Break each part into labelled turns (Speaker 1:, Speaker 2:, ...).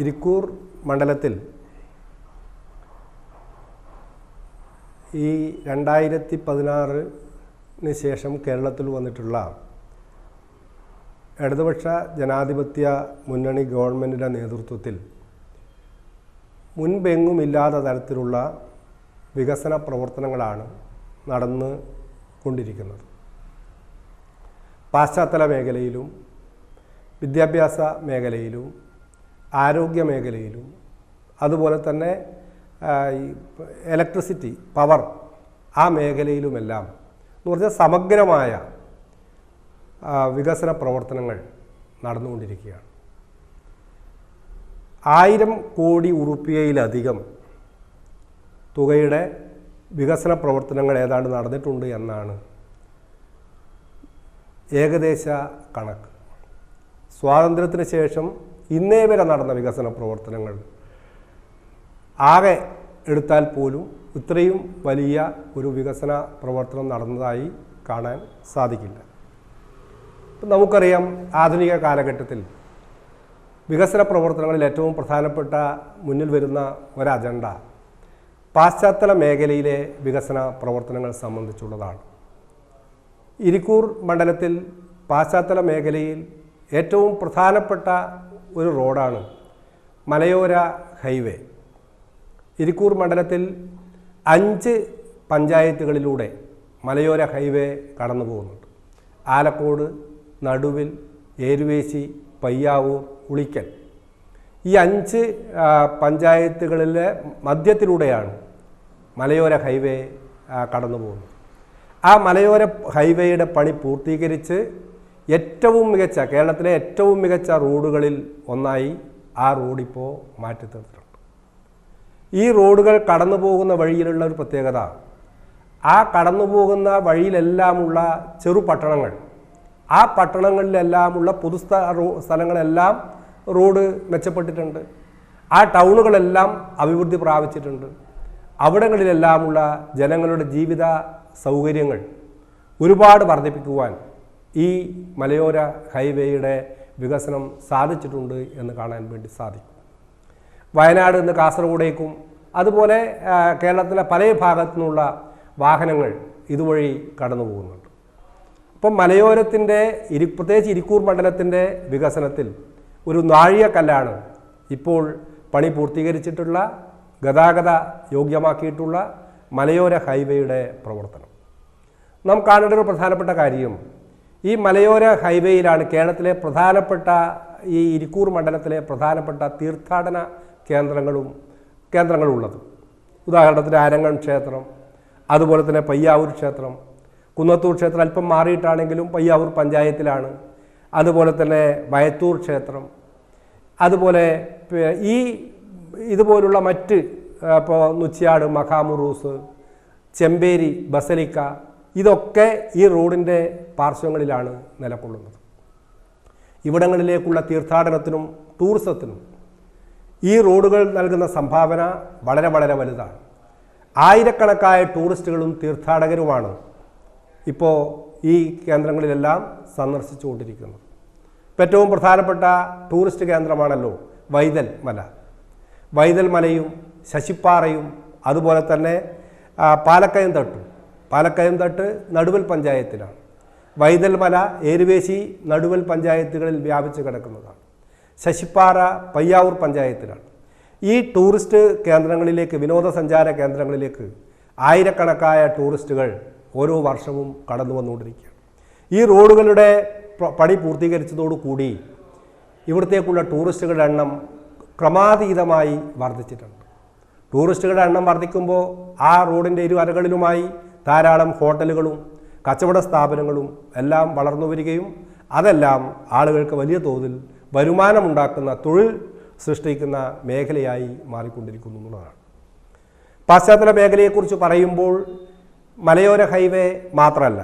Speaker 1: ഇരിക്കൂർ മണ്ഡലത്തിൽ ഈ രണ്ടായിരത്തി പതിനാറിന് ശേഷം കേരളത്തിൽ വന്നിട്ടുള്ള ഇടതുപക്ഷ ജനാധിപത്യ മുന്നണി ഗവൺമെന്റിന്റെ നേതൃത്വത്തിൽ മുൻപെങ്ങുമില്ലാത്ത തരത്തിലുള്ള വികസന പ്രവർത്തനങ്ങളാണ് നടന്ന് കൊണ്ടിരിക്കുന്നത്. പാശ്ചാത്തല മേഖലയിലും വിദ്യാഭ്യാസ മേഖലയിലും ആരോഗ്യ മേഖലയിലും അതുപോലെ തന്നെ ഇലക്ട്രിസിറ്റി പവർ ആ മേഖലയിലുമെല്ലാം എന്ന് പറഞ്ഞാൽ സമഗ്രമായ വികസന പ്രവർത്തനങ്ങൾ നടന്നുകൊണ്ടിരിക്കുകയാണ്. ആയിരം കോടി ഉറുപ്പിയയിലധികം തുകയുടെ വികസന പ്രവർത്തനങ്ങൾ ഏതാണ്ട് നടന്നിട്ടുണ്ട് എന്നാണ് ഏകദേശ കണക്ക്. സ്വാതന്ത്ര്യത്തിന് ശേഷം ഇന്നേ വരെ നടന്ന വികസന പ്രവർത്തനങ്ങൾ. ആകെ എടുത്താൽ പോലും ഇത്രയും വലിയ ഒരു വികസന പ്രവർത്തനം നടന്നതായി കാണാൻ സാധിക്കില്ല. നമുക്കറിയാം ആധുനിക കാലഘട്ടത്തിൽ വികസന പ്രവർത്തനങ്ങളിൽ ഏറ്റവും പ്രധാനപ്പെട്ട മുന്നിൽ വരുന്ന ഒരു അജണ്ട പാശ്ചാത്തല മേഖലയിലെ വികസന പ്രവർത്തനങ്ങൾ സംബന്ധിച്ചുള്ളതാണ്. ഇരിക്കൂർ മണ്ഡലത്തിൽ പാശ്ചാത്തല മേഖലയിൽ ഏറ്റവും പ്രധാനപ്പെട്ട ഒരു റോഡാണ്. മലയോര ഹൈവേ. ഇരിക്കൂർ മണ്ഡലത്തിൽ അഞ്ച് പഞ്ചായത്തുകളിലൂടെ മലയോര ഹൈവേ കടന്നു പോകുന്നുണ്ട്. ആലക്കോട് നടുവിൽ ഏരുവേശി പയ്യാവൂർ ഉളിക്കൽ. ഈ അഞ്ച് പഞ്ചായത്തുകളിലെ മധ്യത്തിലൂടെയാണ് മലയോര ഹൈവേ കടന്നു പോകുന്നത്. ആ മലയോര ഹൈവേയുടെ പണി പൂർത്തീകരിച്ച് ഏറ്റവും മികച്ച കേരളത്തിലെ ഏറ്റവും മികച്ച റോഡുകളിൽ ഒന്നായി ആ റോഡിപ്പോൾ മാറ്റി തീർത്തിട്ടുണ്ട്. ഈ റോഡുകൾ കടന്നു പോകുന്ന വഴിയിലുള്ള ഒരു പ്രത്യേകത ആ കടന്നു പോകുന്ന വഴിയിലെല്ലാമുള്ള ചെറു പട്ടണങ്ങൾ ആ പട്ടണങ്ങളിലെല്ലാമുള്ള റോ- സ്ഥലങ്ങളെല്ലാം റോഡ് മെച്ചപ്പെട്ടിട്ടുണ്ട്. ആ ടൗണുകളെല്ലാം അഭിവൃദ്ധി പ്രാപിച്ചിട്ടുണ്ട്. അവിടങ്ങളിലെല്ലാമുള്ള ജനങ്ങളുടെ ജീവിത സൗകര്യങ്ങൾ ഒരുപാട് വർദ്ധിപ്പിക്കുവാൻ ഈ മലയോര ഹൈവേയുടെ വികസനം സാധിച്ചിട്ടുണ്ട് എന്ന് കാണാൻ വേണ്ടി സാധിക്കും. വയനാട് നിന്ന് കാസർഗോഡേക്കും അതുപോലെ കേരളത്തിലെ പല ഭാഗത്തു നിന്നുള്ള വാഹനങ്ങൾ ഇതുവഴി കടന്നു പോകുന്നുണ്ട്. അപ്പം മലയോരത്തിന്റെ ഇരി പ്രത്യേകിച്ച് ഇരിക്കൂർ മണ്ഡലത്തിന്റെ വികസനത്തിൽ ഒരു നാഴികക്കല്ലാണ് ഇപ്പോൾ പണി പൂർത്തീകരിച്ചിട്ടുള്ള ഗതാഗത യോഗ്യമാക്കിയിട്ടുള്ള മലയോര ഹൈവേയുടെ പ്രവർത്തനം. നാം കാണേണ്ട ഒരു പ്രധാനപ്പെട്ട കാര്യം ഈ മലയോര ഹൈവേയിലാണ് കേരളത്തിലെ പ്രധാനപ്പെട്ട ഈ ഇരിക്കൂർ മണ്ഡലത്തിലെ പ്രധാനപ്പെട്ട തീർത്ഥാടന കേന്ദ്രങ്ങളും കേന്ദ്രങ്ങളുള്ളത്. ഉദാഹരണത്തിന് ആരങ്ങൺ ക്ഷേത്രം അതുപോലെ തന്നെ പയ്യാവൂർ ക്ഷേത്രം. കുന്നത്തൂർ ക്ഷേത്രം അല്പം മാറിയിട്ടാണെങ്കിലും പയ്യാവൂർ പഞ്ചായത്തിലാണ്. അതുപോലെ തന്നെ വയത്തൂർ ക്ഷേത്രം. അതുപോലെ ഈ ഇതുപോലുള്ള മറ്റ് ഇപ്പോൾ നുച്ചിയാട് മഖാമുറൂസ് ചെമ്പേരി ബസലിക്ക ഇതൊക്കെ ഈ റോഡിന്റെ പാർശ്വങ്ങളിലാണ് നിലകൊള്ളുന്നത്. ഇവിടങ്ങളിലേക്കുള്ള തീർത്ഥാടനത്തിനും ടൂറിസത്തിനും ഈ റോഡുകൾ നൽകുന്ന സംഭാവന വളരെ വളരെ വലുതാണ്. ആയിരക്കണക്കായ ടൂറിസ്റ്റുകളും തീർത്ഥാടകരുമാണ് ഇപ്പോൾ ഈ കേന്ദ്രങ്ങളിലെല്ലാം സന്ദർശിച്ചുകൊണ്ടിരിക്കുന്നത്. ഏറ്റവും പ്രധാനപ്പെട്ട ടൂറിസ്റ്റ് കേന്ദ്രമാണല്ലോ വൈതൽ മല വൈതൽ മലയും ശശിപ്പാറയും അതുപോലെ തന്നെ പാലക്കയം തട്ടും. പാലക്കയം തട്ട് നടുവൽ പഞ്ചായത്തിലാണ്. വൈതൽമല ഏരുവേശി നടുവൽ പഞ്ചായത്തുകളിൽ വ്യാപിച്ച് കിടക്കുന്നതാണ്. ശശിപ്പാറ പയ്യാവൂർ പഞ്ചായത്തിലാണ്. ഈ ടൂറിസ്റ്റ് കേന്ദ്രങ്ങളിലേക്ക് വിനോദസഞ്ചാര കേന്ദ്രങ്ങളിലേക്ക് ആയിരക്കണക്കായ ടൂറിസ്റ്റുകൾ ഓരോ വർഷവും കടന്നു വന്നുകൊണ്ടിരിക്കുകയാണ്. ഈ റോഡുകളുടെ പണി പൂർത്തീകരിച്ചതോടുകൂടി ഇവിടത്തേക്കുള്ള ടൂറിസ്റ്റുകളുടെ എണ്ണം ക്രമാതീതമായി വർദ്ധിച്ചിട്ടുണ്ട്. ടൂറിസ്റ്റുകളുടെ എണ്ണം വർദ്ധിക്കുമ്പോൾ ആ റോഡിന്റെ ഇരു അരകളിലുമായി ധാരാളം ഹോട്ടലുകളും കച്ചവട സ്ഥാപനങ്ങളും എല്ലാം വളർന്നു വരികയും അതെല്ലാം ആളുകൾക്ക് വലിയ തോതിൽ വരുമാനമുണ്ടാക്കുന്ന തൊഴിൽ സൃഷ്ടിക്കുന്ന മേഖലയായി മാറിക്കൊണ്ടിരിക്കുന്നു എന്നുള്ളതാണ്. പാശ്ചാത്തല മേഖലയെക്കുറിച്ച് പറയുമ്പോൾ മലയോര ഹൈവേ മാത്രമല്ല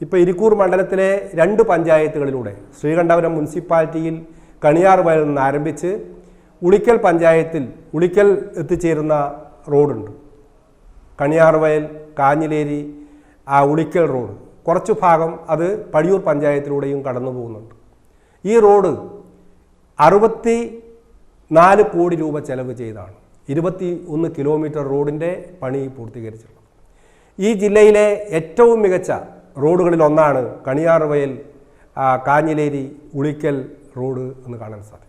Speaker 1: ഇപ്പോൾ ഇരിക്കൂർ മണ്ഡലത്തിലെ രണ്ട് പഞ്ചായത്തുകളിലൂടെ ശ്രീകണ്ഠപുരം മുനിസിപ്പാലിറ്റിയിൽ കണിയാർ വയലിൽ നിന്ന് ആരംഭിച്ച് ഉളിക്കൽ പഞ്ചായത്തിൽ ഉളിക്കൽ എത്തിച്ചേരുന്ന റോഡുണ്ട്. കണിയാർ വയൽ കാഞ്ഞിലേരി ആ ഉളിക്കൽ റോഡ്. കുറച്ച് ഭാഗം അത് പടിയൂർ പഞ്ചായത്തിലൂടെയും കടന്നു പോകുന്നുണ്ട്. ഈ റോഡ് അറുപത്തി നാല് കോടി രൂപ ചെലവ് ചെയ്താണ്. ഇരുപത്തി ഒന്ന് കിലോമീറ്റർ റോഡിന്റെ പണി പൂർത്തീകരിച്ചിട്ടുള്ളത്. ഈ ജില്ലയിലെ ഏറ്റവും മികച്ച റോഡുകളിൽ ഒന്നാണ് ആ, കാഞ്ഞിലേരി ഉളിക്കൽ റോഡ് എന്ന് കാണാൻ സാധിക്കും.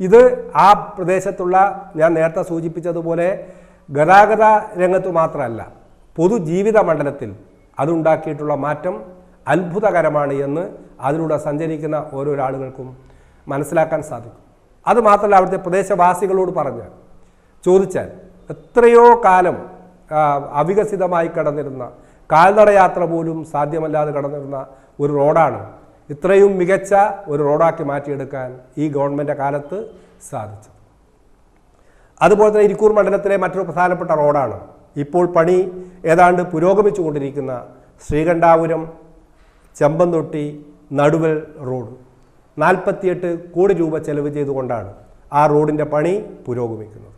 Speaker 1: ഇത് ആ പ്രദേശത്തുള്ള ഞാൻ നേരത്തെ സൂചിപ്പിച്ചതുപോലെ ഗതാഗത രംഗത്ത് മാത്രമല്ല പൊതുജീവിത മണ്ഡലത്തിൽ അതുണ്ടാക്കിയിട്ടുള്ള മാറ്റം അത്ഭുതകരമാണ് എന്ന് അതിലൂടെ സഞ്ചരിക്കുന്ന ഓരോരോ ആളുകൾക്കും മനസ്സിലാക്കാൻ സാധിക്കും. അതുമാത്രമല്ല അവിടുത്തെ പ്രദേശവാസികളോട് പറഞ്ഞാൽ ചോദിച്ചാൽ എത്രയോ കാലം അവികസിതമായി കടന്നിരുന്ന കാൽനടയാത്ര പോലും സാധ്യമല്ലാതെ കടന്നിരുന്ന ഒരു റോഡാണ് ഇത്രയും മികച്ച ഒരു റോഡാക്കി മാറ്റിയെടുക്കാൻ ഈ ഗവൺമെന്റ് കാലത്ത് സാധിച്ചു അതുപോലെ തന്നെ ഇരിക്കൂർ മണ്ഡലത്തിലെ മറ്റൊരു പ്രധാനപ്പെട്ട റോഡാണ് ഇപ്പോൾ പണി ഏതാണ്ട് പുരോഗമിച്ചുകൊണ്ടിരിക്കുന്ന ശ്രീകണ്ഠാപുരം ചെമ്പന്തൊട്ടി നടുവൽ റോഡ്. നാൽപ്പത്തിയെട്ട് കോടി രൂപ ചെലവ് ചെയ്തുകൊണ്ടാണ് ആ റോഡിന്റെ പണി പുരോഗമിക്കുന്നത്.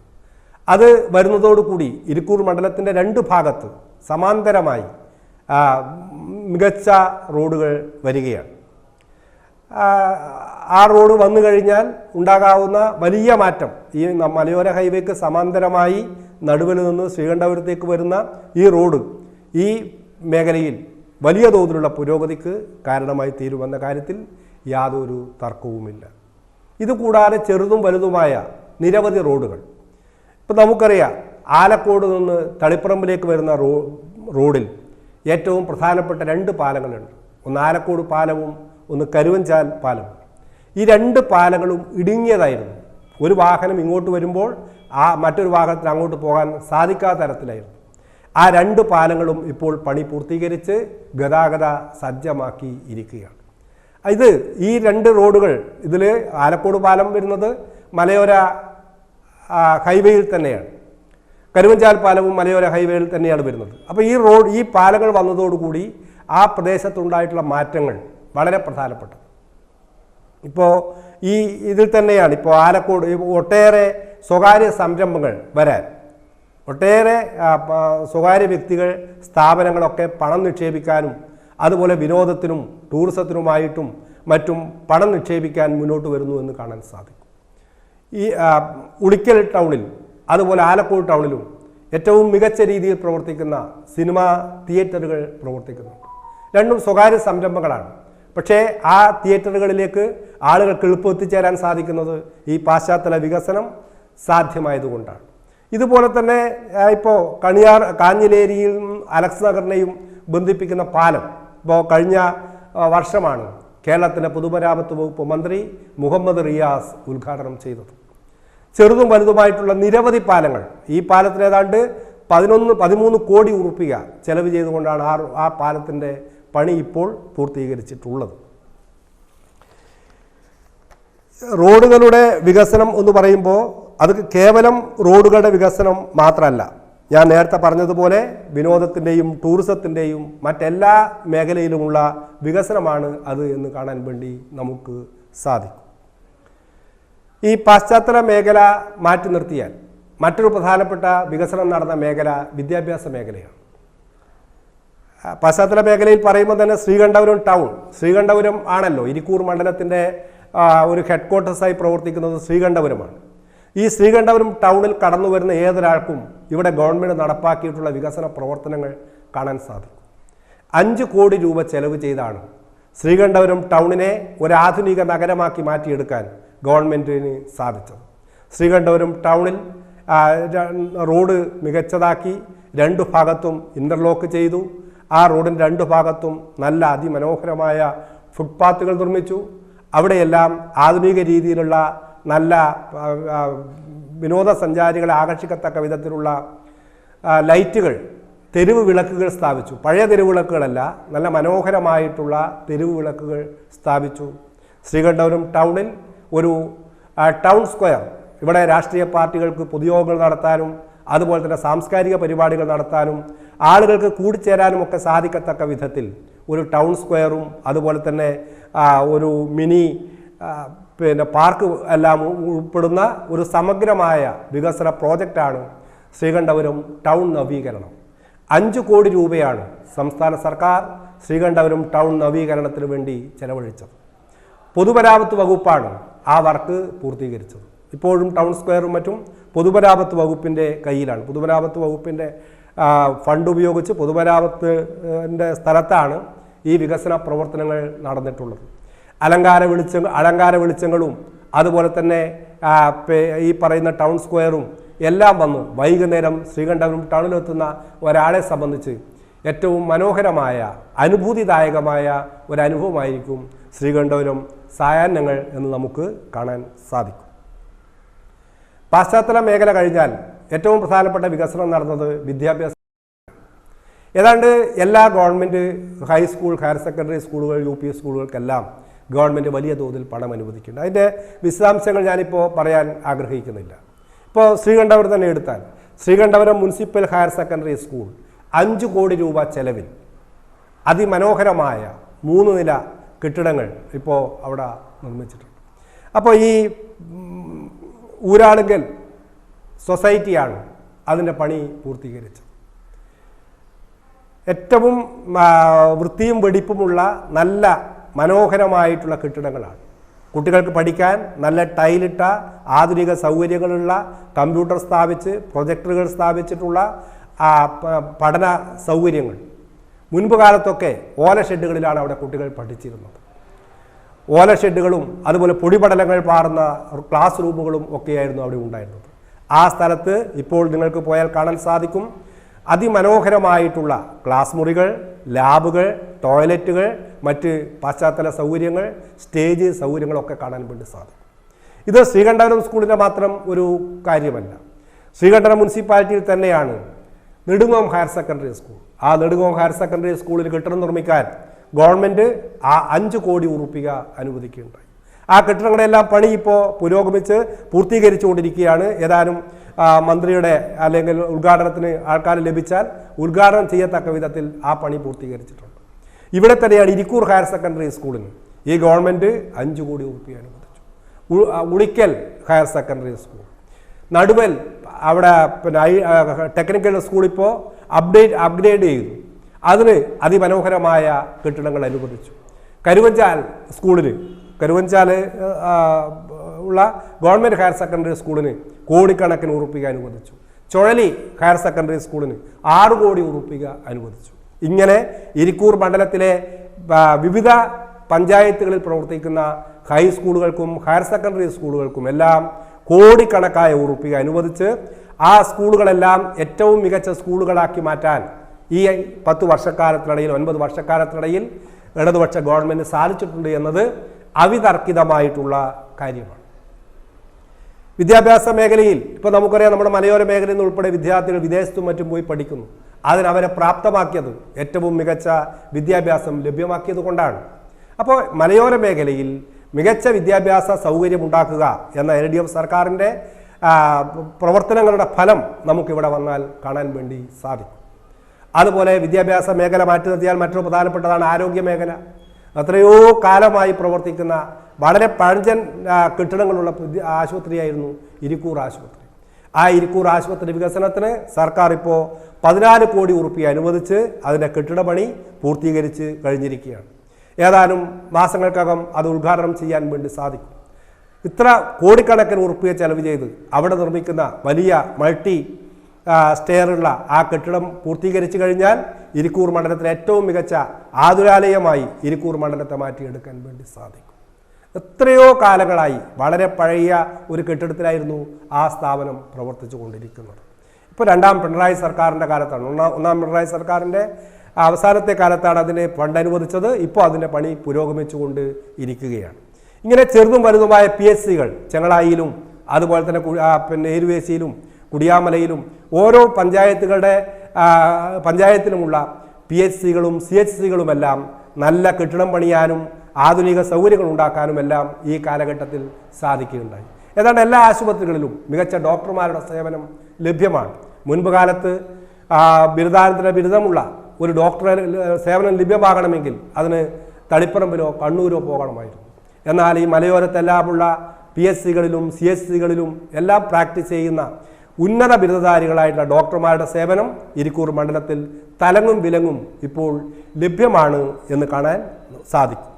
Speaker 1: അത് വരുന്നതോടുകൂടി ഇരിക്കൂർ മണ്ഡലത്തിന്റെ രണ്ട് ഭാഗത്ത് സമാന്തരമായി മികച്ച റോഡുകൾ വരികയാണ്. ആ, റോഡ് വന്നു കഴിഞ്ഞാൽ ഉണ്ടാകാവുന്ന വലിയ മാറ്റം ഈ മലയോര ഹൈവേക്ക് സമാന്തരമായി നടുവിൽ നിന്ന് ശ്രീകണ്ഠപുരത്തേക്ക് വരുന്ന ഈ റോഡ് ഈ മേഖലയിൽ വലിയ തോതിലുള്ള പുരോഗതിക്ക് കാരണമായി തീരുമെന്ന കാര്യത്തിൽ യാതൊരു തർക്കവുമില്ല. ഇതുകൂടാതെ ചെറുതും വലുതുമായ നിരവധി റോഡുകൾ. ഇപ്പം നമുക്കറിയാം ആലക്കോട് നിന്ന് തളിപ്പറമ്പിലേക്ക് വരുന്ന റോ റോഡിൽ ഏറ്റവും പ്രധാനപ്പെട്ട രണ്ട് പാലങ്ങളുണ്ട്. ഒന്ന് ആലക്കോട് പാലവും ഒന്ന് കരുവഞ്ചാൽ പാലവും. ഈ രണ്ട് പാലങ്ങളും ഇടുങ്ങിയതായിരുന്നു. ഒരു വാഹനം ഇങ്ങോട്ട് വരുമ്പോൾ ആ മറ്റൊരു വാഹനത്തിന് അങ്ങോട്ട് പോകാൻ സാധിക്കാത്ത തരത്തിലായിരുന്നു. ആ രണ്ട് പാലങ്ങളും ഇപ്പോൾ പണി പൂർത്തീകരിച്ച് ഗതാഗത സജ്ജമാക്കി ഇരിക്കുകയാണ്. ഇത് ഈ രണ്ട് റോഡുകൾ ഇതിൽ ആലക്കോട് പാലം വരുന്നത് മലയോര ഹൈവേയിൽ തന്നെയാണ്. കരുവഞ്ചാൽ പാലവും മലയോര ഹൈവേയിൽ തന്നെയാണ് വരുന്നത്. അപ്പോൾ ഈ റോഡ് ഈ പാലങ്ങൾ വന്നതോടുകൂടി ആ പ്രദേശത്തുണ്ടായിട്ടുള്ള മാറ്റങ്ങൾ വളരെ പ്രധാനപ്പെട്ടത് ഇപ്പോൾ ഈ ഇതിൽ തന്നെയാണ് ഇപ്പോൾ ആലക്കോട് ഒട്ടേറെ സ്വകാര്യ സംരംഭങ്ങൾ വരാൻ. ഒട്ടേറെ സ്വകാര്യ വ്യക്തികൾ സ്ഥാപനങ്ങളൊക്കെ പണം നിക്ഷേപിക്കാനും അതുപോലെ വിനോദത്തിനും ടൂറിസത്തിനുമായിട്ടും മറ്റും പണം നിക്ഷേപിക്കാൻ മുന്നോട്ട് വരുന്നു എന്ന് കാണാൻ സാധിക്കും. ഈ ഉളിക്കൽ ടൗണിൽ അതുപോലെ ആലക്കോട് ടൗണിലും ഏറ്റവും മികച്ച രീതിയിൽ പ്രവർത്തിക്കുന്ന സിനിമ തിയേറ്ററുകൾ പ്രവർത്തിക്കുന്നുണ്ട്. രണ്ടും സ്വകാര്യ സംരംഭങ്ങളാണ്. പക്ഷേ ആ തിയേറ്ററുകളിലേക്ക് ആളുകൾക്ക് എളുപ്പം എത്തിച്ചേരാൻ സാധിക്കുന്നത് ഈ പാശ്ചാത്തല വികസനം സാധ്യമായതുകൊണ്ടാണ്. ഇതുപോലെ തന്നെ ഇപ്പോൾ കണിയാർ കാഞ്ഞിലേരിയും അലക്സ് നഗറിനെയും ബന്ധിപ്പിക്കുന്ന പാലം ഇപ്പോൾ കഴിഞ്ഞ വർഷമാണ് കേരളത്തിന്റെ പൊതുമരാമത്ത് വകുപ്പ് മന്ത്രി മുഹമ്മദ് റിയാസ് ഉദ്ഘാടനം ചെയ്തത്. ചെറുതും വലുതുമായിട്ടുള്ള നിരവധി പാലങ്ങൾ ഈ പാലത്തിന് ഏതാണ്ട് പതിനൊന്ന് പതിമൂന്ന് കോടി ഉറുപ്പിക ചെലവ് ചെയ്തുകൊണ്ടാണ് ആ ആ പാലത്തിന്റെ പണി ഇപ്പോൾ പൂർത്തീകരിച്ചിട്ടുള്ളത്. റോഡുകളുടെ വികസനം എന്ന് പറയുമ്പോൾ അത് കേവലം റോഡുകളുടെ വികസനം മാത്രമല്ല. ഞാൻ നേരത്തെ പറഞ്ഞതുപോലെ വിനോദത്തിന്റെയും ടൂറിസത്തിന്റെയും മറ്റെല്ലാ മേഖലയിലുമുള്ള വികസനമാണ് അത് എന്ന് കാണാൻ വേണ്ടി നമുക്ക് സാധിക്കും. ഈ പാശ്ചാത്തല മേഖല മാറ്റി നിർത്തിയാൽ മറ്റൊരു പ്രധാനപ്പെട്ട വികസനം നടന്ന മേഖല വിദ്യാഭ്യാസ മേഖലയാണ്. പശ്ചാത്തല മേഖലയിൽ പറയുമ്പോൾ തന്നെ ശ്രീകണ്ഠപുരം ടൗൺ ശ്രീകണ്ഠപുരം ആണല്ലോ. ഇരിക്കൂർ മണ്ഡലത്തിന്റെ ഒരു ഹെഡ് ക്വാർട്ടേഴ്സായി പ്രവർത്തിക്കുന്നത് ശ്രീകണ്ഠപുരമാണ്. ഈ ശ്രീകണ്ഠപുരം ടൗണിൽ കടന്നു വരുന്ന ഏതൊരാൾക്കും ഇവിടെ ഗവൺമെന്റ് നടപ്പാക്കിയിട്ടുള്ള വികസന പ്രവർത്തനങ്ങൾ കാണാൻ സാധിക്കും. അഞ്ച് കോടി രൂപ ചെലവ് ചെയ്താണ് ശ്രീകണ്ഠപുരം ടൗണിനെ ഒരു ആധുനിക നഗരമാക്കി മാറ്റിയെടുക്കാൻ ഗവൺമെന്റിന് സാധിച്ചത്. ശ്രീകണ്ഠപുരം ടൗണിൽ റോഡ് മികച്ചതാക്കി രണ്ടു ഭാഗത്തും ഇന്റർലോക്ക് ചെയ്തു. ആ റോഡിന്റെ രണ്ട് ഭാഗത്തും നല്ല അതിമനോഹരമായ ഫുട്പാത്തുകൾ നിർമ്മിച്ചു. അവിടെയെല്ലാം ആധുനിക രീതിയിലുള്ള നല്ല വിനോദസഞ്ചാരികളെ ആകർഷിക്കത്തക്ക വിധത്തിലുള്ള ലൈറ്റുകൾ തെരുവ് വിളക്കുകൾ സ്ഥാപിച്ചു. പഴയ തെരുവ് വിളക്കുകളല്ല നല്ല മനോഹരമായിട്ടുള്ള തെരുവ് വിളക്കുകൾ സ്ഥാപിച്ചു. ശ്രീകണ്ഠപുരം ടൗണിൽ ഒരു ടൗൺ സ്ക്വയർ ഇവിടെ രാഷ്ട്രീയ പാർട്ടികൾക്ക് പൊതുയോഗങ്ങൾ നടത്താനും അതുപോലെ തന്നെ സാംസ്കാരിക പരിപാടികൾ നടത്താനും ആളുകൾക്ക് കൂടിച്ചേരാനും ഒക്കെ സാധിക്കത്തക്ക വിധത്തിൽ ഒരു ടൗൺ സ്ക്വയറും അതുപോലെ തന്നെ ഒരു മിനി പിന്നെ പാർക്ക് എല്ലാം ഉൾപ്പെടുന്ന ഒരു സമഗ്രമായ വികസന പ്രോജക്റ്റാണ് ശ്രീകണ്ഠപുരം ടൗൺ നവീകരണം. അഞ്ച് കോടി രൂപയാണ് സംസ്ഥാന സർക്കാർ ശ്രീകണ്ഠപുരം ടൗൺ നവീകരണത്തിന് വേണ്ടി ചെലവഴിച്ചത്. പൊതുമരാമത്ത് വകുപ്പാണ് ആ വർക്ക് പൂർത്തീകരിച്ചത്. ഇപ്പോഴും ടൗൺ സ്ക്വയറും മറ്റും പൊതുമരാമത്ത് വകുപ്പിന്റെ കയ്യിലാണ്. പൊതുമരാമത്ത് വകുപ്പിന്റെ ഫണ്ട് ഉപയോഗിച്ച് പൊതുമരാമത്തിന്റെ സ്ഥലത്താണ് ഈ വികസന പ്രവർത്തനങ്ങൾ നടന്നിട്ടുള്ളത്. അലങ്കാര വെളിച്ചങ്ങൾ അലങ്കാര വെളിച്ചങ്ങളും അതുപോലെ തന്നെ ഈ പറയുന്ന ടൗൺ സ്ക്വയറും എല്ലാം വന്നു. വൈകുന്നേരം ശ്രീകണ്ഠപുരം ടൗണിലെത്തുന്ന ഒരാളെ സംബന്ധിച്ച് ഏറ്റവും മനോഹരമായ അനുഭൂതിദായകമായ ഒരു അനുഭവമായിരിക്കും ശ്രീകണ്ഠപുരം സായാഹ്നങ്ങൾ എന്ന് നമുക്ക് കാണാൻ സാധിക്കും. പാശ്ചാത്തല മേഖല കഴിഞ്ഞാൽ ഏറ്റവും പ്രധാനപ്പെട്ട വികസനം നടന്നത് വിദ്യാഭ്യാസ ഏതാണ്ട് എല്ലാ government high school higher secondary സ്കൂളുകൾ യു പി സ്കൂളുകൾക്കെല്ലാം ഗവൺമെന്റ് വലിയ തോതിൽ പണം അനുവദിക്കുന്നുണ്ട്. അതിന്റെ വിശദാംശങ്ങൾ ഞാനിപ്പോൾ പറയാൻ ആഗ്രഹിക്കുന്നില്ല. ഇപ്പോൾ ശ്രീകണ്ഠപുരം തന്നെ എടുത്താൽ Sreekandapuram municipal higher secondary school അഞ്ച് കോടി രൂപ ചെലവിൽ അതിമനോഹരമായ മൂന്ന് നില കെട്ടിടങ്ങൾ ഇപ്പോൾ അവിടെ നിർമ്മിച്ചിട്ടുണ്ട്. അപ്പോൾ ഈ ഊരാളുങ്കൽ സൊസൈറ്റിയാണ് അതിന്റെ പണി പൂർത്തീകരിച്ചത്. ഏറ്റവും വൃത്തിയും വെടിപ്പുമുള്ള നല്ല മനോഹരമായിട്ടുള്ള കെട്ടിടങ്ങളാണ്. കുട്ടികൾക്ക് പഠിക്കാൻ നല്ല ടൈലിട്ട ആധുനിക സൗകര്യങ്ങളുള്ള കമ്പ്യൂട്ടർ സ്ഥാപിച്ച് പ്രൊജക്ടറുകൾ സ്ഥാപിച്ചിട്ടുള്ള പഠന സൗകര്യങ്ങൾ. മുൻപ് കാലത്തൊക്കെ ഓല ഷെഡുകളിലാണ് അവിടെ കുട്ടികൾ പഠിച്ചിരുന്നത്. ഓല ഷെഡുകളും അതുപോലെ പൊടിപടലങ്ങൾ പാറുന്ന ക്ലാസ് റൂമുകളും ഒക്കെയായിരുന്നു അവിടെ ഉണ്ടായിരുന്നത്. ആ സ്ഥലത്ത് ഇപ്പോൾ നിങ്ങൾക്ക് പോയാൽ കാണാൻ സാധിക്കും. അതിമനോഹരമായിട്ടുള്ള ക്ലാസ് മുറികൾ ലാബുകൾ ടോയ്ലറ്റുകൾ മറ്റ് പശ്ചാത്തല സൗകര്യങ്ങൾ സ്റ്റേജ് സൗകര്യങ്ങളൊക്കെ കാണാൻ വേണ്ടി സാധിക്കും. ഇത് ശ്രീകണ്ഠപുരം സ്കൂളിന്റെ മാത്രം ഒരു കാര്യമല്ല. ശ്രീകണ്ഠപുരം മുനിസിപ്പാലിറ്റിയിൽ തന്നെയാണ് നെടുങ്ങോം ഹയർ സെക്കൻഡറി സ്കൂൾ. ആ നെടുങ്ങോം ഹയർ സെക്കൻഡറി സ്കൂളിൽ കെട്ടിടം നിർമ്മിക്കാൻ ഗവൺമെന്റ് ആ അഞ്ച് കോടി ഉറുപ്പിക അനുവദിക്കുകയുണ്ടായി. ആ കെട്ടിടങ്ങളെല്ലാം പണി ഇപ്പോൾ പുരോഗമിച്ച് പൂർത്തീകരിച്ചുകൊണ്ടിരിക്കുകയാണ്. ഏതാനും മന്ത്രിയുടെ അല്ലെങ്കിൽ ഉദ്ഘാടനത്തിന് ആൾക്കാർ ലഭിച്ചാൽ ഉദ്ഘാടനം ചെയ്യത്തക്ക വിധത്തിൽ ആ പണി പൂർത്തീകരിച്ചിട്ടുണ്ട്. ഇവിടെ തന്നെയാണ് ഇരിക്കൂർ ഹയർ സെക്കൻഡറി സ്കൂളിന് ഈ ഗവൺമെന്റ് അഞ്ച് കോടി ഉറുപ്പിക അനുവദിച്ചു. Ulikkal higher secondary school. Naduvil അവിടെ പിന്നെ ഐ ടെക്നിക്കൽ സ്കൂൾ ഇപ്പോൾ അപ്ഡേറ്റ് അപ്ഗ്രേഡ് ചെയ്തു. അതിന് അതിമനോഹരമായ കെട്ടിടങ്ങൾ അനുവദിച്ചു. കരുവഞ്ചാൽ സ്കൂളിന് കരുവഞ്ചാൽ ഉള്ള ഗവൺമെന്റ് ഹയർ സെക്കൻഡറി സ്കൂളിന് കോടിക്കണക്കിന് ഉറുപ്പിക അനുവദിച്ചു. ചുഴലി ഹയർ സെക്കൻഡറി സ്കൂളിന് ആറ് കോടി ഉറുപ്പിക അനുവദിച്ചു. ഇങ്ങനെ ഇരിക്കൂർ മണ്ഡലത്തിലെ വിവിധ പഞ്ചായത്തുകളിൽ പ്രവർത്തിക്കുന്ന ഹൈസ്കൂളുകൾക്കും ഹയർ സെക്കൻഡറി സ്കൂളുകൾക്കും എല്ലാം കോടിക്കണക്കായ ഉറുപ്പിക അനുവദിച്ച് ആ സ്കൂളുകളെല്ലാം ഏറ്റവും മികച്ച സ്കൂളുകളാക്കി മാറ്റാൻ ഈ പത്ത് വർഷക്കാലത്തിനിടയിൽ ഒൻപത് വർഷക്കാലത്തിനിടയിൽ ഇടതുപക്ഷ ഗവൺമെന്റ് സാധിച്ചിട്ടുണ്ട് എന്നത് അവിതർക്കിതമായിട്ടുള്ള കാര്യമാണ്. വിദ്യാഭ്യാസ മേഖലയിൽ ഇപ്പോൾ നമുക്കറിയാം നമ്മുടെ മലയോര മേഖലയിൽ നിന്ന് ഉൾപ്പെടെ വിദ്യാർത്ഥികൾ വിദേശത്തും മറ്റും പോയി പഠിക്കുന്നു. അതിനവരെ പ്രാപ്തമാക്കിയത് ഏറ്റവും മികച്ച വിദ്യാഭ്യാസം ലഭ്യമാക്കിയത് കൊണ്ടാണ്. അപ്പോൾ മലയോര മേഖലയിൽ മികച്ച വിദ്യാഭ്യാസ സൗകര്യം ഉണ്ടാക്കുക എന്ന എൽ ഡി എഫ് സർക്കാരിന്റെ പ്രവർത്തനങ്ങളുടെ ഫലം നമുക്കിവിടെ വന്നാൽ കാണാൻ വേണ്ടി സാധിക്കും. അതുപോലെ വിദ്യാഭ്യാസ മേഖല മാറ്റി നിർത്തിയാൽ മറ്റൊരു പ്രധാനപ്പെട്ടതാണ് ആരോഗ്യ മേഖല. എത്രയോ കാലമായി പ്രവർത്തിക്കുന്ന വളരെ പഴഞ്ചൻ കെട്ടിടങ്ങളുള്ള ആശുപത്രിയായിരുന്നു ഇരിക്കൂർ ആശുപത്രി. ആ ഇരിക്കൂർ ആശുപത്രി വികസനത്തിന് സർക്കാർ ഇപ്പോൾ പതിനാല് കോടി ഉറുപ്പിക അനുവദിച്ച് അതിന്റെ കെട്ടിടപണി പൂർത്തീകരിച്ച് കഴിഞ്ഞിരിക്കുകയാണ്. ഏതാനും മാസങ്ങൾക്കകം അത് ഉദ്ഘാടനം ചെയ്യാൻ വേണ്ടി സാധിക്കും. ഇത്ര കോടിക്കണക്കിന് ഉറുപ്പിക ചെലവ് ചെയ്ത് അവിടെ നിർമ്മിക്കുന്ന വലിയ മൾട്ടി സ്റ്റെയറുള്ള ആ കെട്ടിടം പൂർത്തീകരിച്ചു കഴിഞ്ഞാൽ ഇരിക്കൂർ മണ്ഡലത്തിലെ ഏറ്റവും മികച്ച ആതുരാലയമായി ഇരിക്കൂർ മണ്ഡലത്തെ മാറ്റിയെടുക്കാൻ വേണ്ടി സാധിക്കും. എത്രയോ കാലങ്ങളായി വളരെ പഴയ ഒരു കെട്ടിടത്തിലായിരുന്നു ആ സ്ഥാപനം പ്രവർത്തിച്ചു കൊണ്ടിരിക്കുന്നത്. ഇപ്പോൾ രണ്ടാം പിണറായി സർക്കാരിന്റെ കാലത്താണ്. ഒന്നാം ഒന്നാം പിണറായി സർക്കാരിന്റെ അവസാനത്തെ കാലത്താണ് അതിനെ ഫണ്ട് അനുവദിച്ചത്. ഇപ്പോൾ അതിന്റെ പണി പുരോഗമിച്ചുകൊണ്ട് ഇരിക്കുകയാണ്. ഇങ്ങനെ ചെറുതും വലുതുമായ പി എസ് സികൾ ചെങ്ങളായിലും അതുപോലെ തന്നെ പിന്നെ ഏരുവേശിയിലും കുടിയാമലയിലും ഓരോ പഞ്ചായത്തുകളുടെ പഞ്ചായത്തിലുമുള്ള പി എച്ച് സികളും സി എച്ച് സികളുമെല്ലാം നല്ല കെട്ടിടം പണിയാനും ആധുനിക സൗകര്യങ്ങൾ ഉണ്ടാക്കാനുമെല്ലാം ഈ കാലഘട്ടത്തിൽ സാധിക്കുകയുണ്ടായി. ഏതാണ്ട് എല്ലാ ആശുപത്രികളിലും മികച്ച ഡോക്ടർമാരുടെ സേവനം ലഭ്യമാണ്. മുൻപ് കാലത്ത് ബിരുദാനന്തര ബിരുദമുള്ള ഒരു ഡോക്ടറെ സേവനം ലഭ്യമാകണമെങ്കിൽ അതിന് തളിപ്പറമ്പിലോ കണ്ണൂരോ പോകണമായിരുന്നു. എന്നാൽ ഈ മലയോരത്തെല്ലാമുള്ള പി എസ് സികളിലും സി എസ് സികളിലും എല്ലാം പ്രാക്ടീസ് ചെയ്യുന്ന ഉന്നത ബിരുദധാരികളായിട്ടുള്ള ഡോക്ടർമാരുടെ സേവനം ഇരിക്കൂർ മണ്ഡലത്തിൽ തലങ്ങും വിലങ്ങും ഇപ്പോൾ ലഭ്യമാണ് എന്ന് കാണാൻ സാധിക്കും.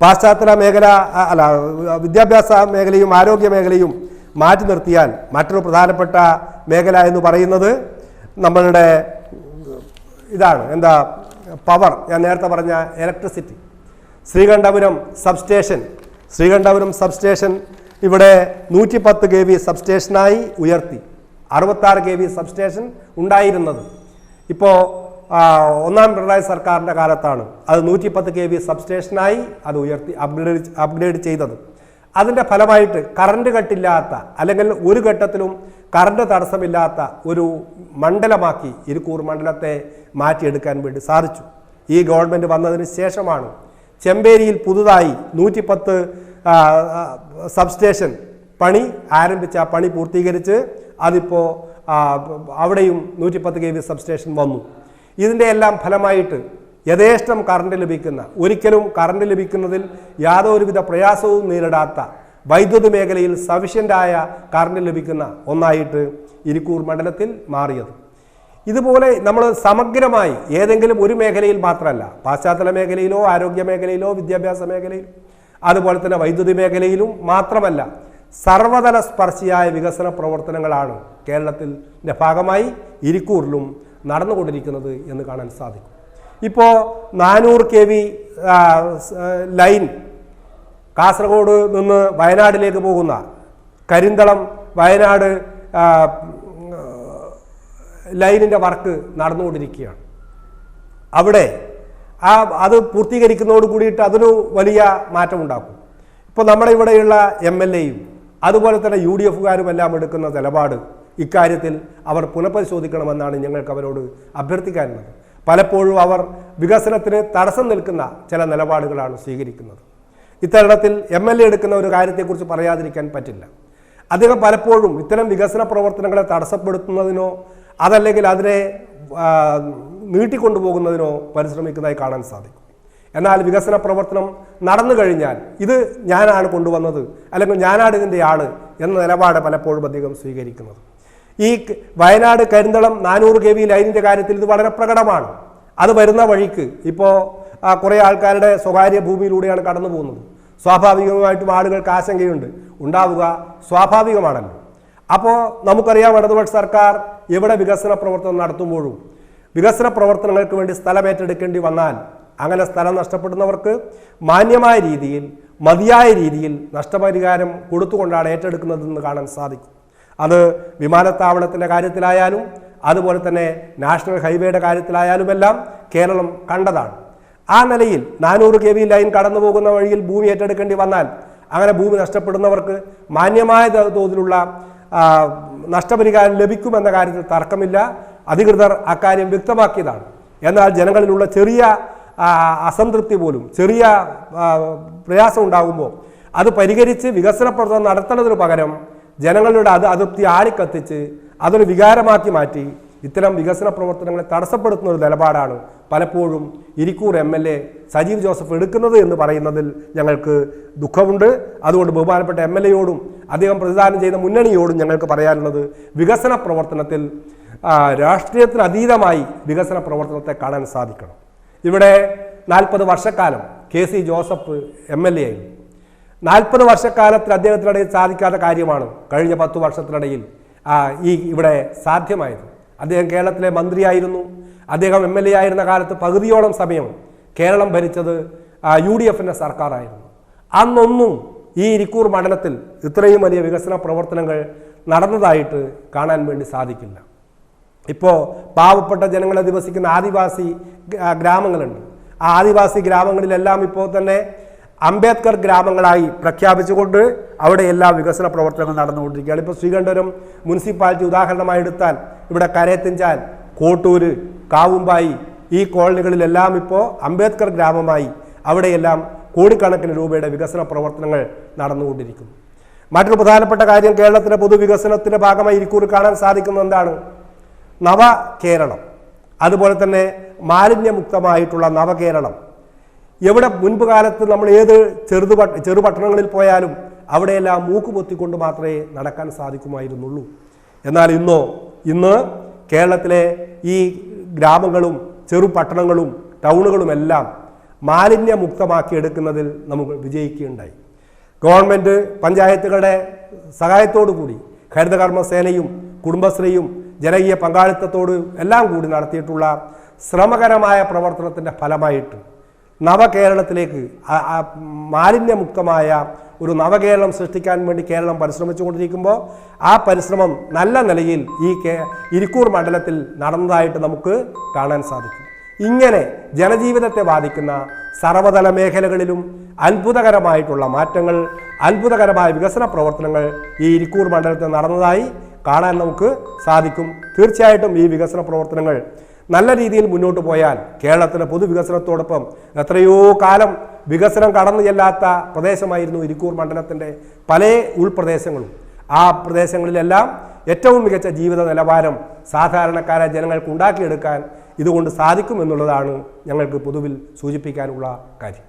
Speaker 1: പാശ്ചാത്യ മേഖല അല്ല വിദ്യാഭ്യാസ മേഖലയും ആരോഗ്യ മേഖലയും മാറ്റി നിർത്തിയാൽ മറ്റൊരു പ്രധാനപ്പെട്ട മേഖല എന്ന് പറയുന്നത് നമ്മളുടെ ഇതാണ്. എന്താ പവർ. ഞാൻ നേരത്തെ പറഞ്ഞ electricity. Sreekandapuram substation. Sreekandapuram substation ഇവിടെ നൂറ്റി പത്ത് കെ വി സബ്സ്റ്റേഷനായി ഉയർത്തി. അറുപത്താറ് കെ വി സബ്സ്റ്റേഷൻ ഉണ്ടായിരുന്നത്. ഇപ്പോൾ ഒന്നാം പിണറായി സർക്കാരിന്റെ കാലത്താണ്. അത് നൂറ്റി പത്ത് കെ വി സബ്സ്റ്റേഷനായി അത് ഉയർത്തി അപ്ഗ്രേഡ് അപ്ഗ്രേഡ് ചെയ്തത്. അതിന്റെ ഫലമായിട്ട് കറണ്ട് കട്ടില്ലാത്ത അല്ലെങ്കിൽ ഒരു ഘട്ടത്തിലും കറണ്ട് തടസ്സമില്ലാത്ത ഒരു മണ്ഡലമാക്കി ഇരിക്കൂർ മണ്ഡലത്തെ മാറ്റിയെടുക്കാൻ വേണ്ടി സാധിച്ചു. ഈ ഗവൺമെന്റ് വന്നതിന് ശേഷമാണ് ചെമ്പേരിയിൽ പുതുതായി നൂറ്റിപ്പത്ത് സബ്സ്റ്റേഷൻ പണി ആരംഭിച്ച പണി പൂർത്തീകരിച്ച് അതിപ്പോൾ അവിടെയും നൂറ്റിപ്പത്ത് കെ വി സബ്സ്റ്റേഷൻ വന്നു. ഇതിന്റെ എല്ലാം ഫലമായിട്ട് യഥേഷ്ടം കറണ്ട് ലഭിക്കുന്ന ഒരിക്കലും കറണ്ട് ലഭിക്കുന്നതിൽ യാതൊരുവിധ പ്രയാസവും നേരിടാത്ത വൈദ്യുതി മേഖലയിൽ സഫിഷ്യന്റായ കറണ്ട് ലഭിക്കുന്ന ഒന്നായിട്ട് ഇരിക്കൂർ മണ്ഡലത്തിൽ മാറിയത്. ഇതുപോലെ നമ്മൾ സമഗ്രമായി ഏതെങ്കിലും ഒരു മേഖലയിൽ മാത്രമല്ല പാശ്ചാത്തല മേഖലയിലോ ആരോഗ്യ മേഖലയിലോ വിദ്യാഭ്യാസ മേഖലയിലോ അതുപോലെ തന്നെ വൈദ്യുതി മേഖലയിലും മാത്രമല്ല സർവതല സ്പർശിയായ വികസന പ്രവർത്തനങ്ങളാണ് കേരളത്തിന്റെ ഭാഗമായി ഇരിക്കൂറിലും നടന്നുകൊണ്ടിരിക്കുന്നത് എന്ന് കാണാൻ സാധിക്കും. ഇപ്പോൾ നാനൂറ് കെ വി ലൈൻ കാസർഗോഡ് നിന്ന് വയനാട്ടിലേക്ക് പോകുന്ന കരിന്തളം വയനാട് ലൈനിന്റെ വർക്ക് നടന്നുകൊണ്ടിരിക്കുകയാണ്. അവിടെ ആ അത് പൂർത്തീകരിക്കുന്നതോട് കൂടിയിട്ട് അതൊരു വലിയ മാറ്റമുണ്ടാക്കും ഇപ്പോൾ നമ്മുടെ ഇവിടെയുള്ള എം എൽ എയും അതുപോലെ തന്നെ യു ഡി എഫുകാരും എല്ലാം എടുക്കുന്ന നിലപാട് ഇക്കാര്യത്തിൽ അവർ പുനഃപരിശോധിക്കണമെന്നാണ് ഞങ്ങൾക്ക് അവരോട് അഭ്യർത്ഥിക്കാനുള്ളത്. പലപ്പോഴും അവർ വികസനത്തിന് തടസ്സം നിൽക്കുന്ന ചില നിലപാടുകളാണ് സ്വീകരിക്കുന്നത്. ഇത്തരണത്തിൽ എം എൽ എ എടുക്കുന്ന ഒരു കാര്യത്തെക്കുറിച്ച് പറയാതിരിക്കാൻ പറ്റില്ല. അദ്ദേഹം പലപ്പോഴും ഇത്തരം വികസന പ്രവർത്തനങ്ങളെ തടസ്സപ്പെടുത്തുന്നതിനോ അതല്ലെങ്കിൽ അതിനെ നീട്ടിക്കൊണ്ടുപോകുന്നതിനോ പരിശ്രമിക്കുന്നതായി കാണാൻ സാധിക്കും. എന്നാൽ വികസന പ്രവർത്തനം നടന്നു കഴിഞ്ഞാൽ ഇത് ഞാനാണ് കൊണ്ടുവന്നത് അല്ലെങ്കിൽ ഞാനാണ് ഇതിന്റെ ആൾ എന്ന നിലപാട് പലപ്പോഴും അദ്ദേഹം സ്വീകരിക്കുന്നത്. ഈ വയനാട് കരിന്തളം നാനൂറ് കെ വി ലൈനിന്റെ കാര്യത്തിൽ ഇത് വളരെ പ്രകടമാണ്. അത് വരുന്ന വഴിക്ക് ഇപ്പോൾ കുറേ ആൾക്കാരുടെ സ്വകാര്യ ഭൂമിയിലൂടെയാണ് കടന്നു പോകുന്നത്. സ്വാഭാവികമായിട്ടും ആളുകൾക്ക് ആശങ്കയുണ്ട്. ഉണ്ടാവുക സ്വാഭാവികമാണല്ലോ. അപ്പോൾ നമുക്കറിയാം ഇടതുപക്ഷ സർക്കാർ എവിടെ വികസന പ്രവർത്തനം നടത്തുമ്പോഴും വികസന പ്രവർത്തനങ്ങൾക്ക് വേണ്ടി സ്ഥലം ഏറ്റെടുക്കേണ്ടി വന്നാൽ അങ്ങനെ സ്ഥലം നഷ്ടപ്പെടുന്നവർക്ക് മാന്യമായ രീതിയിൽ മതിയായ രീതിയിൽ നഷ്ടപരിഹാരം കൊടുത്തുകൊണ്ടാണ് ഏറ്റെടുക്കുന്നതെന്ന് കാണാൻ സാധിക്കും. അത് വിമാനത്താവളത്തിന്റെ കാര്യത്തിലായാലും അതുപോലെ തന്നെ നാഷണൽ ഹൈവേയുടെ കാര്യത്തിലായാലുമെല്ലാം കേരളം കണ്ടതാണ്. ആ നിലയിൽ നാനൂറ് കെ വി ലൈൻ കടന്നു പോകുന്ന വഴിയിൽ ഭൂമി ഏറ്റെടുക്കേണ്ടി വന്നാൽ അങ്ങനെ ഭൂമി നഷ്ടപ്പെടുന്നവർക്ക് മാന്യമായ തോതിലുള്ള നഷ്ടപരിഹാരം ലഭിക്കുമെന്ന കാര്യത്തിൽ തർക്കമില്ല. അധികൃതർ അക്കാര്യം വ്യക്തമാക്കിയതാണ്. എന്നാൽ ജനങ്ങളിലുള്ള ചെറിയ അസംതൃപ്തി പോലും ചെറിയ പ്രയാസം ഉണ്ടാകുമ്പോൾ അത് പരിഹരിച്ച് വികസന പ്രവർത്തനം നടത്തുന്നതിന് പകരം ജനങ്ങളുടെ അത് അതൃപ്തി ആളിക്കത്തിച്ച് അതൊരു വികാരമാക്കി മാറ്റി ഇത്തരം വികസന പ്രവർത്തനങ്ങളെ തടസ്സപ്പെടുത്തുന്ന ഒരു നിലപാടാണ് പലപ്പോഴും Irikkur M L A Sajeev Joseph എടുക്കുന്നത് എന്ന് പറയുന്നതിൽ ഞങ്ങൾക്ക് ദുഃഖമുണ്ട്. അതുകൊണ്ട് ബഹുമാനപ്പെട്ട എം എൽ എയോടും അദ്ദേഹം പ്രതിദാനം ചെയ്യുന്ന മുന്നണിയോടും ഞങ്ങൾക്ക് പറയാനുള്ളത് വികസന പ്രവർത്തനത്തിൽ രാഷ്ട്രീയത്തിനതീതമായി വികസന പ്രവർത്തനത്തെ കാണാൻ സാധിക്കണം. ഇവിടെ നാൽപ്പത് വർഷക്കാലം K C Joseph M L A ആയിരുന്നു. നാൽപ്പത് വർഷക്കാലത്തിൽ അദ്ദേഹത്തിനിടയിൽ സാധിക്കാത്ത കാര്യമാണ് കഴിഞ്ഞ പത്തു വർഷത്തിനിടയിൽ ഈ ഇവിടെ സാധ്യമായത്. അദ്ദേഹം കേരളത്തിലെ മന്ത്രിയായിരുന്നു. അദ്ദേഹം എം എൽ എ ആയിരുന്ന കാലത്ത് പകുതിയോളം സമയം കേരളം ഭരിച്ചത് യു ഡി എഫിന്റെ സർക്കാരായിരുന്നു. അന്നൊന്നും ഈ ഇരിക്കൂർ മണ്ഡലത്തിൽ ഇത്രയും വലിയ വികസന പ്രവർത്തനങ്ങൾ നടന്നതായിട്ട് കാണാൻ വേണ്ടി സാധിക്കില്ല. ഇപ്പോൾ പാവപ്പെട്ട ജനങ്ങൾ അധിവസിക്കുന്ന ആദിവാസി ഗ്രാമങ്ങളുണ്ട്. ആ ആദിവാസി ഗ്രാമങ്ങളിലെല്ലാം ഇപ്പോൾ തന്നെ അംബേദ്കർ ഗ്രാമങ്ങളായി പ്രഖ്യാപിച്ചുകൊണ്ട് അവിടെ എല്ലാ വികസന പ്രവർത്തനങ്ങളും നടന്നുകൊണ്ടിരിക്കുകയാണ്. ഇപ്പോൾ ശ്രീകണ്ഠപുരം മുനിസിപ്പാലിറ്റി ഉദാഹരണമായി എടുത്താൽ ഇവിടെ കരയത്തിഞ്ചാൽ കോട്ടൂര് കാവുമ്പായി ഈ കോളനികളിലെല്ലാം ഇപ്പോൾ അംബേദ്കർ ഗ്രാമമായി അവിടെയെല്ലാം കോടിക്കണക്കിന് രൂപയുടെ വികസന പ്രവർത്തനങ്ങൾ നടന്നുകൊണ്ടിരിക്കുന്നു മറ്റൊരു പ്രധാനപ്പെട്ട കാര്യം കേരളത്തിലെ പൊതുവികസനത്തിന്റെ ഭാഗമായി ഇരിക്കൂർ കാണാൻ സാധിക്കുന്നത് എന്താണ്? നവ കേരളം അതുപോലെ തന്നെ മാലിന്യമുക്തമായിട്ടുള്ള നവകേരളം. എവിടെ മുൻപ് കാലത്ത് നമ്മൾ ഏത് ചെറുതു ചെറുപട്ടണങ്ങളിൽ പോയാലും അവിടെയെല്ലാം മൂക്കുപൊത്തിക്കൊണ്ട് മാത്രമേ നടക്കാൻ സാധിക്കുമായിരുന്നുള്ളൂ. എന്നാൽ ഇന്നോ ഇന്ന് കേരളത്തിലെ ഈ ഗ്രാമങ്ങളും ചെറുപട്ടണങ്ങളും ടൗണുകളുമെല്ലാം മാലിന്യമുക്തമാക്കി എടുക്കുന്നതിൽ നമുക്ക് വിജയിക്കുകയുണ്ടായി. ഗവൺമെന്റ് പഞ്ചായത്തുകളുടെ സഹായത്തോടു കൂടി ഹരിതകർമ്മ സേനയും കുടുംബശ്രീയും ജനകീയ പങ്കാളിത്തത്തോട് എല്ലാം കൂടി നടത്തിയിട്ടുള്ള ശ്രമകരമായ പ്രവർത്തനത്തിന്റെ ഫലമായിട്ട് നവകേരളത്തിലേക്ക് മാലിന്യമുക്തമായ ഒരു നവകേരളം സൃഷ്ടിക്കാൻ വേണ്ടി കേരളം പരിശ്രമിച്ചുകൊണ്ടിരിക്കുമ്പോൾ ആ പരിശ്രമം നല്ല നിലയിൽ ഈ കേ ഇരിക്കൂർ മണ്ഡലത്തിൽ നടന്നതായിട്ട് നമുക്ക് കാണാൻ സാധിക്കും. ഇങ്ങനെ ജനജീവിതത്തെ ബാധിക്കുന്ന സർവതല മേഖലകളിലും അത്ഭുതകരമായിട്ടുള്ള മാറ്റങ്ങൾ അത്ഭുതകരമായ വികസന പ്രവർത്തനങ്ങൾ ഈ ഇരിക്കൂർ മണ്ഡലത്തിൽ നടന്നതായി കാണാൻ നമുക്ക് സാധിക്കും. തീർച്ചയായിട്ടും ഈ വികസന പ്രവർത്തനങ്ങൾ നല്ല രീതിയിൽ മുന്നോട്ട് പോയാൽ കേരളത്തിലെ പൊതുവികസനത്തോടൊപ്പം എത്രയോ കാലം വികസനം കടന്നു ചെല്ലാത്ത പ്രദേശമായിരുന്നു ഇരിക്കൂർ മണ്ഡലത്തിന്റെ പല ഉൾപ്രദേശങ്ങളും. ആ പ്രദേശങ്ങളിലെല്ലാം ഏറ്റവും മികച്ച ജീവിത നിലവാരം സാധാരണക്കാരെ ജനങ്ങൾക്ക് ഉണ്ടാക്കിയെടുക്കാൻ ഇതുകൊണ്ട് സാധിക്കുമെന്നുള്ളതാണ് ഞങ്ങൾക്ക് പൊതുവിൽ സൂചിപ്പിക്കാനുള്ള കാര്യം.